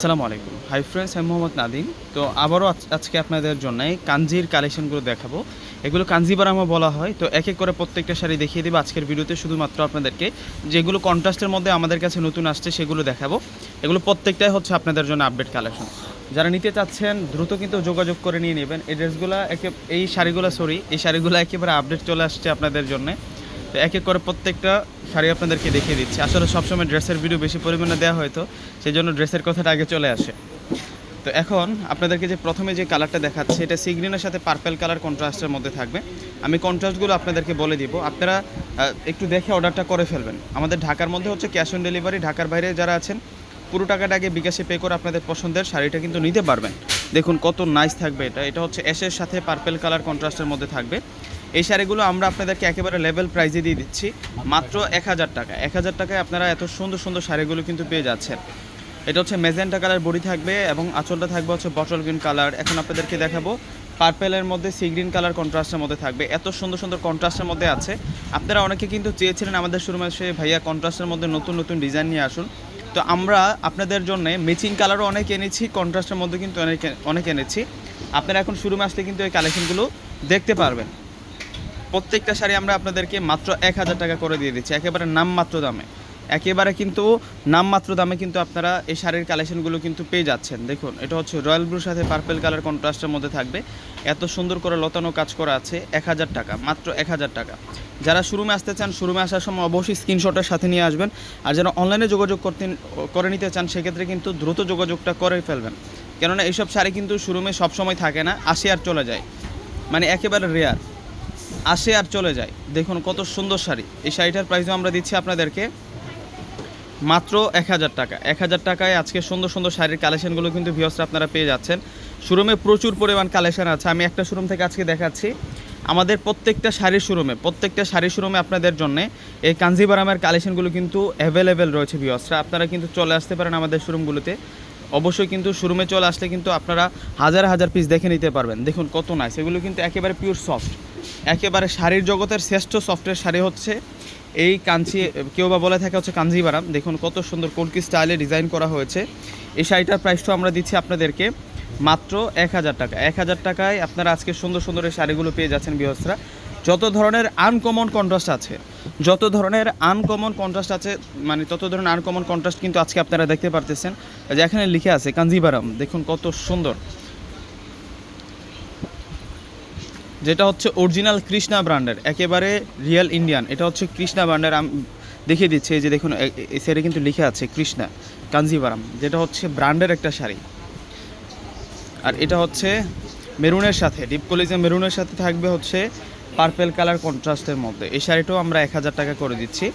আসসালামু আলাইকুম। Hi friends আমি মোহাম্মদ নাদিম তো আবারও আজ- আজকে আপনাদের জন্য কাঞ্জির কালেকশনগুলো দেখাবো। এগুলো কাঞ্জিবারামা বলা হয়। তো এক এক করে প্রত্যেকটা শাড়ি দেখিয়ে দেবো আজকের ভিডিওতে। শুধুমাত্র আপনাদেরকে যেগুলো কন্ট্রাস্টের মধ্যে আমাদের কাছে নতুন আসছে, সেগুলো দেখাবো। এগুলো প্রত্যেকটাই হচ্ছে আপনাদের জন্য আপডেট কালেকশন যারা নিতে চাচ্ছেন, দ্রুত কিন্তু যোগাযোগ করে নিয়ে নেবেন। এই ড্রেসগুলো একে এই শাড়িগুলো সরি এই শাড়িগুলো একেবারে আপডেট চলে আসছে আপনাদের জন্য। তো এক এক করে প্রত্যেকটা শাড়ি আপনাদেরকে দেখিয়ে দিচ্ছি। আসলে সবসময় ড্রেসের ভিডিও বেশি পরিমাণে দেওয়া হয়তো সেই জন্য ড্রেসের কথাটা আগে চলে আসে। তো এখন আপনাদেরকে যে প্রথমে যে কালারটা দেখাচ্ছে, এটা সিগ্রিনের সাথে পার্পেল কালার কন্ট্রাস্টের মধ্যে থাকবে। আমি কন্ট্রাস্টগুলো আপনাদেরকে বলে দিব। আপনারা একটু দেখে অর্ডারটা করে ফেলবেন। আমাদের ঢাকার মধ্যে হচ্ছে ক্যাশ অন ডেলিভারি, ঢাকার বাইরে যারা আছেন, পুরো টাকাটা আগে বিকাশে পে করে আপনাদের পছন্দের শাড়িটা কিন্তু নিতে পারবেন। দেখুন কত নাইস থাকবে এটা। এটা হচ্ছে এসের সাথে পার্পেল কালার কন্ট্রাস্টের মধ্যে থাকবে। এই শাড়িগুলো আমরা আপনাদেরকে একেবারে লেভেল প্রাইজে দিয়ে দিচ্ছি। মাত্র এক হাজার টাকা। এক হাজার টাকায় আপনারা এত সুন্দর সুন্দর শাড়িগুলো কিন্তু পেয়ে যাচ্ছেন। এটা হচ্ছে মেজেন্টা কালার বডি থাকবে এবং আঁচলটা থাকবে হচ্ছে বটল গ্রিন কালার এখন আপনাদেরকে দেখাবো পার্পেলের মধ্যে সি গ্রিন কালার কন্ট্রাস্টের মধ্যে থাকবে। এত সুন্দর সুন্দর কন্ট্রাস্টের মধ্যে আছে। আপনারা অনেকে কিন্তু চেয়েছিলেন আমাদের শুরু মাসে ভাইয়া কন্ট্রাস্টের মধ্যে নতুন নতুন ডিজাইন নিয়ে আসুন। তো আমরা আপনাদের জন্য ম্যাচিং কালারও অনেক এনেছি কন্ট্রাস্টের মধ্যে কিন্তু অনেক অনেক এনেছি। আপনারা এখন শুরুমে আসলে কিন্তু এই কালেকশনগুলো দেখতে পারবেন। প্রত্যেকটা শাড়ি আমরা আপনাদেরকে মাত্র এক হাজার টাকা করে দিয়ে দিচ্ছি। একেবারে নামমাত্র দামে। একেবারে কিন্তু নামমাত্র দামে কিন্তু আপনারা এই শাড়ির কালেকশনগুলো কিন্তু পেয়ে যাচ্ছেন। দেখুন, এটা হচ্ছে রয়্যাল ব্লুর সাথে পার্পেল কালার কন্ট্রাস্টের মধ্যে থাকবে। এত সুন্দর করে লতানো কাজ করা আছে এক হাজার টাকা, মাত্র এক হাজার টাকা। যারা শোরুমে আসতে চান, শোরুমে আসার সময় অবশ্যই স্ক্রিনশটের সাথে নিয়ে আসবেন। আর যারা অনলাইনে যোগাযোগ করতে, করে নিতে চান, সেক্ষেত্রে কিন্তু দ্রুত যোগাযোগটা করে ফেলবেন। কেননা এইসব শাড়ি কিন্তু শোরুমে সবসময় থাকে না, আসে আর চলে যায়। মানে একেবারে রেয়ার আসে আর চলে যায়। দেখুন কত সুন্দর শাড়ি। এই শাড়িটার প্রাইসও আমরা দিচ্ছি আপনাদেরকে মাত্র এক হাজার টাকা। এক হাজার টাকায় আজকে সুন্দর সুন্দর শাড়ির কালেকশনগুলো কিন্তু ভিওসরা আপনারা পেয়ে যাচ্ছেন। শোরুমে প্রচুর পরিমাণ কালেকশন আছে। আমি একটা শোরুম থেকে আজকে দেখাচ্ছি। আমাদের প্রত্যেকটা শাড়ির শোরুমে প্রত্যেকটা শাড়ির শোরুমে আপনাদের জন্য এই কাঞ্জিবারামের কালেকশনগুলো কিন্তু অ্যাভেলেবেল রয়েছে ভিওসরা আপনারা কিন্তু চলে আসতে পারেন আমাদের শোরুমগুলোতে অবশ্যই কিন্তু শোরুমে চলে আসলে কিন্তু আপনারা হাজার হাজার পিস দেখে নিতে পারবেন। দেখুন কত নাইস এগুলো কিন্তু একেবারে পিওর সফট একেবারে শাড়ির জগতের শ্রেষ্ঠ সফটওয়্যার শাড়ি হচ্ছে এই কাঞ্চি, কেউ বা বলে থাকে হচ্ছে কাঞ্জিবারাম। দেখুন কত সুন্দর কলকি স্টাইলে ডিজাইন করা হয়েছে। এই শাড়িটার প্রাইসটা আমরা দিচ্ছি আপনাদেরকে মাত্র এক হাজার টাকা। এক হাজার টাকায় আপনারা আজকে সুন্দর সুন্দর এই শাড়িগুলো পেয়ে যাচ্ছেন বিহস্রা। যত ধরনের আনকমন কন্ট্রাস্ট আছে, যত ধরনের আনকমন কন্ট্রাস্ট আছে মানে তত ধরনের আনকমন কন্ট্রাস্ট কিন্তু আজকে আপনারা দেখতে পারতেছেন। যে এখানে লিখে আছে কাঞ্জিবারাম। দেখুন কত সুন্দর। যেটা হচ্ছে অরিজিনাল কৃষ্ণা ব্র্যান্ডের, একেবারে রিয়েল ইন্ডিয়ান এটা হচ্ছে কৃষ্ণা ব্র্যান্ডের, আমি, দেখিয়ে দিচ্ছি, এই যে দেখুন এই সাইডে কিন্তু লিখে আছে কৃষ্ণা কাঞ্জিবারাম, যেটা হচ্ছে ব্র্যান্ডের একটা শাড়ি। আর এটা হচ্ছে মেরুনের সাথে, ডিপ কলিজে মেরুনের সাথে থাকবে হচ্ছে পার্পেল কালার কন্ট্রাস্টের মধ্যে। এই শাড়িটাও আমরা এক হাজার টাকা করে দিচ্ছি।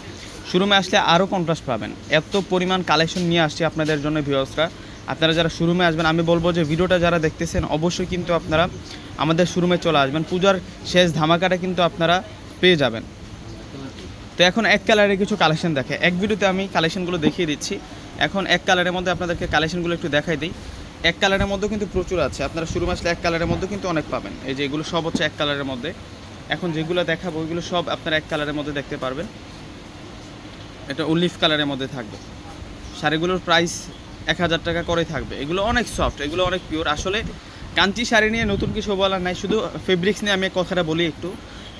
শোরুমে আসলে আরও কন্ট্রাস্ট পাবেন। এত পরিমাণ কালেকশন নিয়ে আসছি আপনাদের জন্য ভিউয়ার্সরা আপনারা যারা শোরুমে আসবেন, আমি বলব যে ভিডিওটা যারা দেখতেছেন, অবশ্যই কিন্তু আপনারা আমাদের শোরুমে চলে আসবেন। পূজার শেষ ধামাকাটা কিন্তু আপনারা পেয়ে যাবেন। তো এখন এক কালারের কিছু কালেকশন দেখে। এক ভিডিওতে আমি কালেকশনগুলো দেখিয়ে দিচ্ছি। এখন এক কালারের মধ্যে আপনাদেরকে কালেকশনগুলো একটু দেখাই দিই। এক কালারের মধ্যে কিন্তু প্রচুর আছে। আপনারা শুরু আসলে এক কালারের মধ্যে কিন্তু অনেক পাবেন। এই যে এগুলো সব হচ্ছে এক কালারের মধ্যে। এখন যেগুলো দেখাবো, ওইগুলো সব আপনারা এক কালারের মধ্যে দেখতে পারবেন। এটা উলিফ কালারের মধ্যে থাকবে। শাড়িগুলোর প্রাইস এক হাজার টাকা করে থাকবে। এগুলো অনেক সফট এগুলো অনেক পিওর আসলে কাঞ্চি শাড়ি নিয়ে নতুন কিছু বলার নাই, শুধু ফেব্রিক্স নিয়ে আমি কথাটা বলি একটু।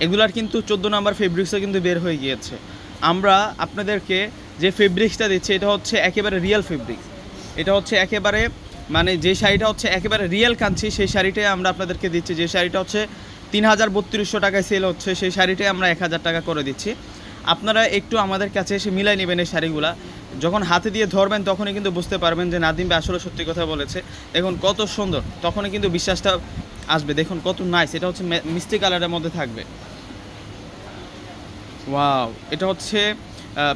এগুলার কিন্তু চোদ্দ নাম্বার ফেব্রিক্সও কিন্তু বের হয়ে গিয়েছে। আমরা আপনাদেরকে যে ফেব্রিক্সটা দিচ্ছি, এটা হচ্ছে একেবারে রিয়েল ফেব্রিক্স এটা হচ্ছে একেবারে মানে যে শাড়িটা হচ্ছে একেবারে রিয়েল কাঞ্চি, সেই শাড়িটাই আমরা আপনাদেরকে দিচ্ছি। যে শাড়িটা হচ্ছে তিন হাজার বত্রিশশো টাকায় সেল হচ্ছে, সেই শাড়িটাই আমরা এক হাজার টাকা করে দিচ্ছি। আপনারা একটু আমাদের কাছে এসে মিলাই নেবেন এই শাড়িগুলা। যখন হাতে দিয়ে ধরবেন, তখনই কিন্তু বুঝতে পারবেন যে নাদিম ভাই আসলে সত্যি কথা বলেছে। দেখুন কত সুন্দর, তখনই কিন্তু বিশ্বাসটা আসবে। দেখুন কত নাইস এটা হচ্ছে মিষ্টি কালারের মধ্যে থাকবে। ওয়াও এটা হচ্ছে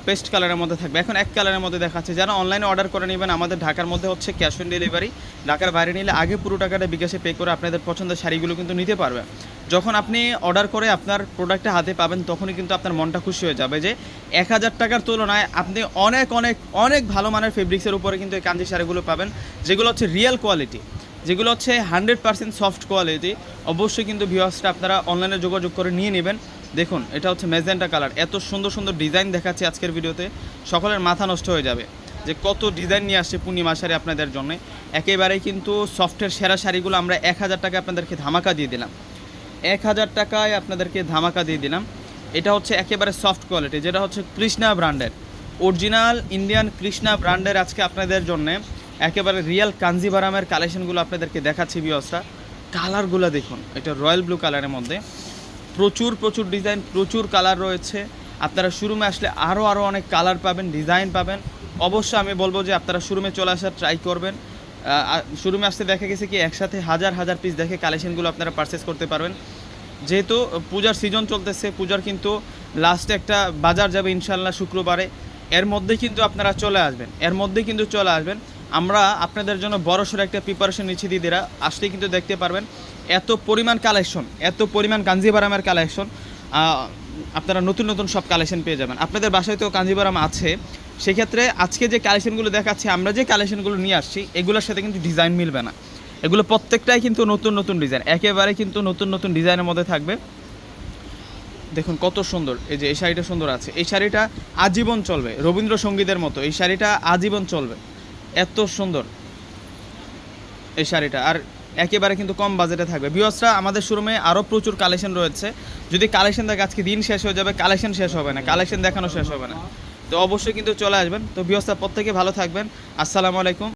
পেস্ট কালারের মধ্যে থাকবে। এখন এক কালারের মধ্যে দেখাচ্ছে, যারা অনলাইনে অর্ডার করে নেবেন, আমাদের ঢাকার মধ্যে হচ্ছে ক্যাশ অন ডেলিভারি ঢাকার বাইরে নিলে আগে পুরো টাকাটা বিকাশে পে করে আপনাদের পছন্দের শাড়িগুলো কিন্তু নিতে পারবেন। যখন আপনি অর্ডার করে আপনার প্রোডাক্টটা হাতে পাবেন, তখনই কিন্তু আপনার মনটা খুশি হয়ে যাবে যে, এক হাজার টাকার তুলনায় আপনি অনেক অনেক অনেক ভালো মানের ফেব্রিক্সের উপরে কিন্তু এই কাঞ্জি শাড়িগুলো পাবেন, যেগুলো হচ্ছে রিয়েল কোয়ালিটি যেগুলো হচ্ছে হান্ড্রেড পার্সেন্ট সফট কোয়ালিটি, অবশ্যই কিন্তু ভিউয়ার্সটা আপনারা অনলাইনে যোগাযোগ করে নিয়ে নেবেন। দেখুন, এটা হচ্ছে মেজেন্টা কালার। এত সুন্দর সুন্দর ডিজাইন দেখাচ্ছে আজকের ভিডিওতে, সকলের মাথা নষ্ট হয়ে যাবে। যে কত ডিজাইন নিয়ে আসছে পূর্ণিমা শাড়ি আপনাদের জন্য। একেবারেই কিন্তু সফটের সেরা শাড়িগুলো আমরা এক হাজার টাকা আপনাদেরকে ধামাকা দিয়ে দিলাম। এক হাজার টাকায় আপনাদেরকে ধামাকা দিয়ে দিলাম। এটা হচ্ছে একেবারে সফট কোয়ালিটি, যেটা হচ্ছে কৃষ্ণা ব্র্যান্ডের। অরিজিনাল ইন্ডিয়ান কৃষ্ণা ব্র্যান্ডের আজকে আপনাদের জন্য। একেবারে রিয়েল কাঞ্জিভারামের কালেকশনগুলো আপনাদেরকে দেখাচ্ছি বিয়সরা কালারগুলো দেখুন, এটা রয়্যাল ব্লু কালারের মধ্যে। প্রচুর প্রচুর ডিজাইন প্রচুর কালার রয়েছে। আপনারা শোরুমে আসলে আরও আরও অনেক কালার পাবেন ডিজাইন পাবেন। অবশ্যই আমি বলব যে আপনারা শোরুমে চলে আসার ট্রাই করবেন। শোরুমে আসতে দেখা গেছে কি, একসাথে হাজার হাজার পিস দেখে কালেকশনগুলো আপনারা পারচেস করতে পারবেন। যেহেতু পূজার সিজন চলতেছে, পূজার কিন্তু লাস্টে একটা বাজার যাবে ইনশাল্লাহ শুক্রবারে। এর মধ্যে কিন্তু আপনারা চলে আসবেন, এর মধ্যে কিন্তু চলে আসবেন। আমরা আপনাদের জন্য বড়সড় একটা প্রিপারেশন নিচ্ছি দিদিরা। আসলে কিন্তু দেখতে পারবেন, এত পরিমাণ কালেকশন এত পরিমাণ কাঞ্জিবারামের কালেকশন আপনারা নতুন নতুন সব কালেকশন পেয়ে যাবেন। আপনাদের বাসায় তো কাঞ্জিবারাম আছে, সেক্ষেত্রে আজকে যে কালেকশনগুলো দেখাচ্ছি, আমরা যে কালেকশনগুলো নিয়ে আসছি, এগুলোর সাথে কিন্তু ডিজাইন মিলবে না। এগুলো প্রত্যেকটাই কিন্তু নতুন নতুন ডিজাইন একেবারে কিন্তু নতুন নতুন ডিজাইনের মধ্যে থাকবে। দেখুন কত সুন্দর, এই যে এই শাড়িটা সুন্দর আছে। এই শাড়িটা আজীবন চলবে, রবীন্দ্রসঙ্গীতের মতো, এই শাড়িটা আজীবন চলবে। এত সুন্দর এই শাড়িটা। আর একেবারে কিন্তু কম বাজেটে থাকবে। বিয়সরা আমাদের শোরুমে আরও প্রচুর কালেকশন রয়েছে। যদি কালেকশন দেখে আজকে দিন শেষ হয়ে যাবে, কালেকশন শেষ হবে না। কালেকশন দেখানো শেষ হবে না। তো অবশ্যই কিন্তু চলে আসবেন। তো বিয়সরা প্রত্যেকে ভালো থাকবেন। আসসালামু আলাইকুম।